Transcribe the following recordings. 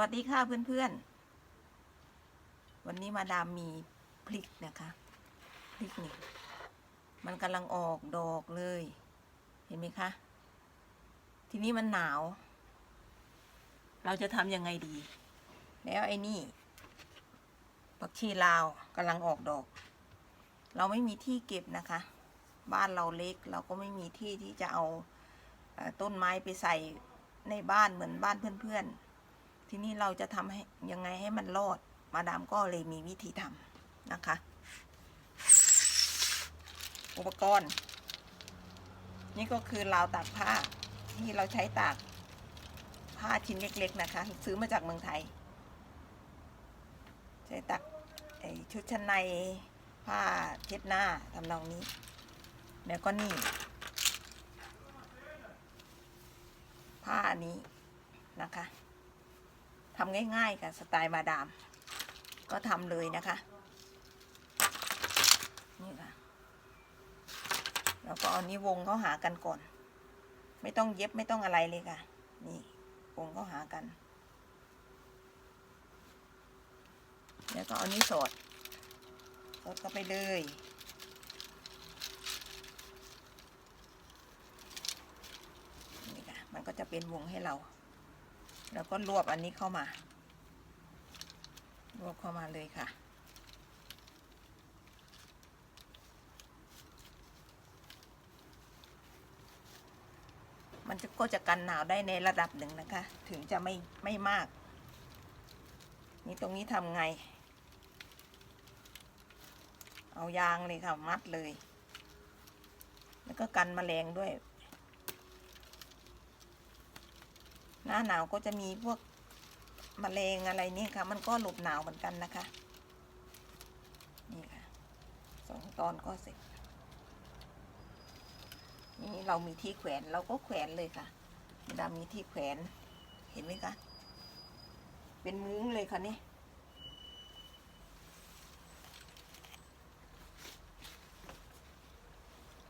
วัสดีค่ะเพื่อนๆ วันนี้มาดามมีพริกนะคะพริกนี่มันกำลังออกดอกเลย เห็นไหมคะ ทีนี้มันหนาว เราจะทำยังไงดี แล้วไอ้นี่ผักชีลาวกำลังออกดอก เราไม่มีที่เก็บนะคะ บ้านเราเล็กเราก็ไม่มีที่ที่จะเอาต้นไม้ไปใส่ในบ้านเหมือนบ้านเพื่อนๆ ทีนี้เราจะทำให้ยังไงให้มันรอด มาดามก็เลยมีวิธีทำนะคะ อุปกรณ์ นี่ก็คือราวตากผ้าที่เราใช้ตากผ้าชิ้นเล็ก ๆ นะคะ ซื้อมาจากเมืองไทย ใช้ตักชุดชั้นในผ้าเช็ดหน้าทำนองนี้ แล้วก็นี่ ผ้านี้นะคะ ทำง่ายๆกับสไตล์มาดาม ก็ทำเลยนะคะ นี่ค่ะ แล้วก็เอานี้วงเข้าหากันก่อน ไม่ต้องเย็บไม่ต้องอะไรเลยค่ะ นี่วงเข้าหากัน แล้วก็เอานี้สอดสอดเข้าไปเลยนี่ค่ะมันก็จะเป็นวงให้เรา แล้วก็รวบอันนี้เข้ามา รวบเข้ามาเลยค่ะ มันจะก็จะกันหนาวได้ในระดับหนึ่งนะคะ ถึงจะไม่ไม่มาก นี่ตรงนี้ทำไง เอายางเลยค่ะ มัดเลย แล้วก็กันแมลงด้วย หน้าหนาวก็จะมีพวกมแมลงอะไรนี่ค่ะ มันก็หลบหนาวเหมือนกันนะคะ นี่ค่ะสองตอนก็เสร็จ นี่เรามีที่แขวนเราก็แขวนเลยค่ะดามีที่แขวนเห็นไหมคะ เป็นมุ้งเลยค่ะนี่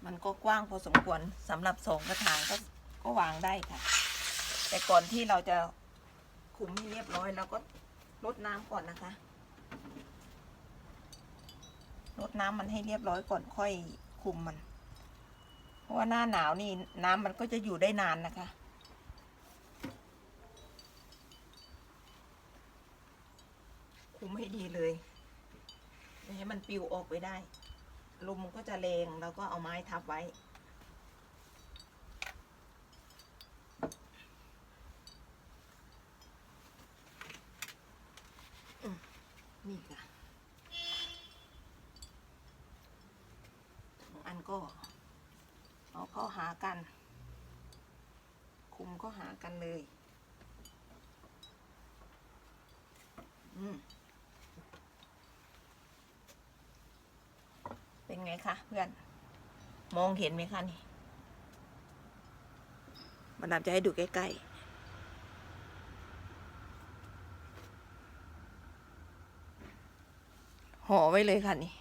มันก็กว้างพอสมควรสำหรับสองกระถางก็ก็วางได้ค่ะ แต่ก่อนที่เราจะคุมให้เรียบร้อยเราก็ลดน้ำก่อนนะคะลดน้ำมันให้เรียบร้อยก่อนค่อยคุมมัน เพราะว่าหน้าหนาวนี่น้ำมันก็จะอยู่ได้นานนะคะ คุมให้ดีเลยไม่ให้มันปลิวออกไปได้ลมมันก็จะแรงแล้วก็เอาไม้ทับไว้ นี่ค่ะสองอันก็เอาเข้าหากัน คุมก็หากันเลย อืมเป็นไงคะเพื่อน มองเห็นไหมคะนี่มาดามจะให้ดูใกล้ๆ ห่อไว้เลยค่ะนี่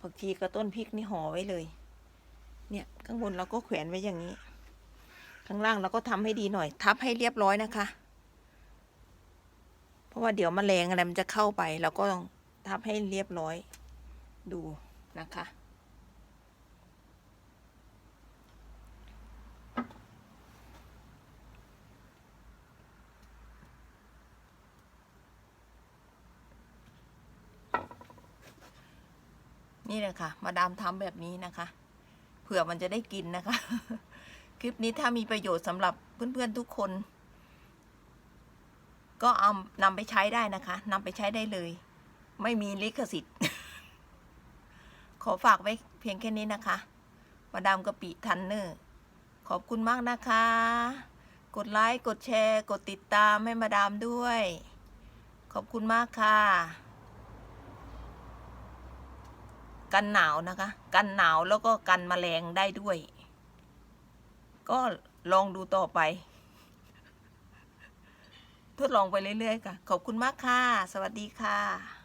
ผักชีกับต้นพริกนี่ห่อไว้เลย เนี่ยข้างบนเราก็แขวนไว้อย่างนี้ ข้างล่างเราก็ทำให้ดีหน่อย ทับให้เรียบร้อยนะคะ เพราะว่าเดี๋ยวมแมลงอะไรมันจะเข้าไป เราก็ต้องทับให้เรียบร้อยดูนะคะ นี่เลยค่ะ มาดามทำแบบนี้นะคะ เผื่อมันจะได้กินนะคะ คลิปนี้ถ้ามีประโยชน์สำหรับเพื่อนๆทุกคน ก็เอานำไปใช้ได้นะคะนำไปใช้ได้เลย ไม่มีลิขสิทธิ์ ขอฝากไว้เพียงแค่นี้นะคะ มาดามกะปิทันเนอร์ขอบคุณมากนะคะ กดไลค์ กดแชร์ กดติดตามให้มาดามด้วย ขอบคุณมากค่ะ กันหนาวนะคะ กันหนาวแล้วก็กันแมลงได้ด้วย ก็ลองดูต่อไป ทดลองไปเรื่อยๆค่ะ ขอบคุณมากค่ะ สวัสดีค่ะ